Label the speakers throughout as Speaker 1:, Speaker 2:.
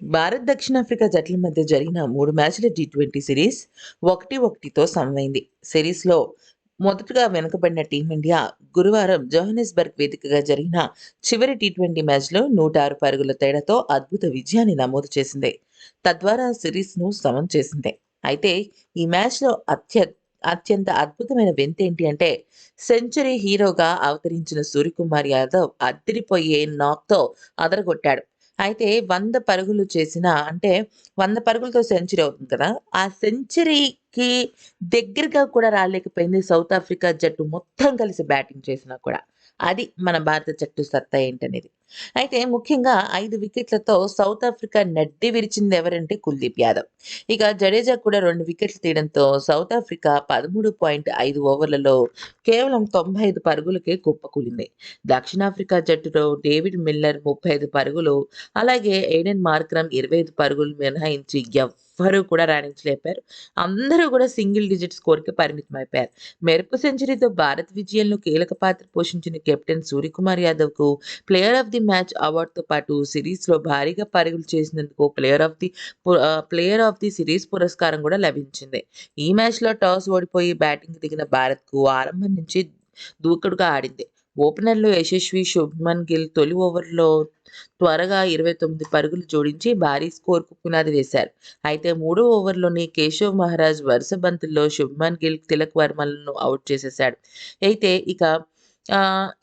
Speaker 1: భారత్ దక్షిణాఫ్రికా జట్ల మధ్య జరిగిన మూడు మ్యాచ్ల టీ ట్వంటీ సిరీస్ ఒకటి ఒకటితో సమమైంది. సిరీస్లో మొదటగా వెనుకబడిన టీమిండియా గురువారం జోహనెస్బర్గ్ వేదికగా జరిగిన చివరి టీ ట్వంటీ మ్యాచ్లో నూట ఆరు పరుగుల తేడాతో అద్భుత విజయాన్ని నమోదు చేసింది. తద్వారా సిరీస్ను సమం చేసింది. అయితే ఈ మ్యాచ్లో అత్య అత్యంత అద్భుతమైన వింత ఏంటి అంటే సెంచరీ హీరోగా అవతరించిన సూర్యకుమార్ యాదవ్ అద్దరిపోయే నాక్తో అదరగొట్టాడు. అయితే వంద పరుగులు చేసిన అంటే వంద పరుగులతో సెంచరీ అవుతుంది కదా ఆ సెంచరీకి దగ్గరగా కూడా రాలేకపోయింది సౌత్ ఆఫ్రికా జట్టు మొత్తం కలిసి బ్యాటింగ్ చేసినా కూడా. అది మన భారత జట్టు సత్తా ఏంటనేది. అయితే ముఖ్యంగా ఐదు వికెట్లతో సౌత్ ఆఫ్రికా నడ్డి విరిచింది ఎవరంటే కుల్దీప్ యాదవ్. ఇక జడేజా కూడా రెండు వికెట్లు తీయడంతో సౌత్ ఆఫ్రికా పదమూడు పాయింట్ ఐదు ఓవర్లలో కేవలం తొంభై ఐదు పరుగులకే కుప్పకూలింది. దక్షిణాఫ్రికా జట్టులో డేవిడ్ మిల్లర్ ముప్పై ఐదు పరుగులు అలాగే ఎయిడెన్ మార్క్రమ్ ఇరవై ఐదు పరుగులు మినహాయించి ఎవ్వరూ కూడా రాణించలేపారు. అందరూ కూడా సింగిల్ డిజిట్ స్కోర్కి పరిమితం అయిపోయారు మెరుపు సెంచరీతో భారత్ విజయంలో కీలక పాత్ర పోషించిన కెప్టెన్ సూర్యకుమార్ యాదవ్కు ప్లేయర్ ఆఫ్ ది మ్యాచ్ అవార్డుతో పాటు సిరీస్లో భారీగా పరుగులు చేసినందుకు player of the player of the series పురస్కారం కూడా లభించింది. ఈ మ్యాచ్లో టాస్ ఓడిపోయి బ్యాటింగ్ దిగిన భారత్కు ఆరంభం నుంచి దూకుడుగా ఆడింది. ఓపెనర్లు యశస్వి శుభ్మన్ గిల్ తొలి ఓవర్లో త్వరగా ఇరవై తొమ్మిది పరుగులు జోడించి భారీ స్కోర్కు పునాది వేశారు. అయితే మూడో ఓవర్లోని కేశవ్ మహారాజ్ వరుస బంతుల్లో శుభ్మన్ గిల్ తిలక్ వర్మలను అవుట్ చేసేశాడు. అయితే ఇక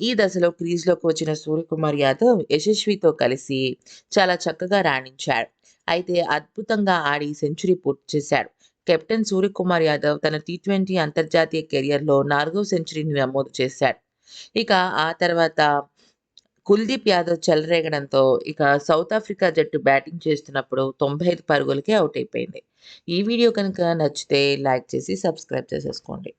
Speaker 1: ఈ దశలో క్రీజ్లోకి వచ్చిన సూర్యకుమార్ యాదవ్ యశస్వితో కలిసి చాలా చక్కగా రాణించాడు. అయితే అద్భుతంగా ఆడి సెంచరీ పూర్తి చేశాడు. కెప్టెన్ సూర్యకుమార్ యాదవ్ తన టీ ట్వంటీ అంతర్జాతీయ కెరియర్లో నాలుగో సెంచరీని నమోదు చేశాడు. ఇక ఆ తర్వాత కుల్దీప్ యాదవ్ చెలరేగడంతో ఇక సౌత్ ఆఫ్రికా జట్టు బ్యాటింగ్ చేస్తున్నప్పుడు తొంభై ఐదు పరుగులకే అవుట్ అయిపోయింది. ఈ వీడియో కనుక నచ్చితే లైక్ చేసి సబ్స్క్రైబ్ చేసేసుకోండి.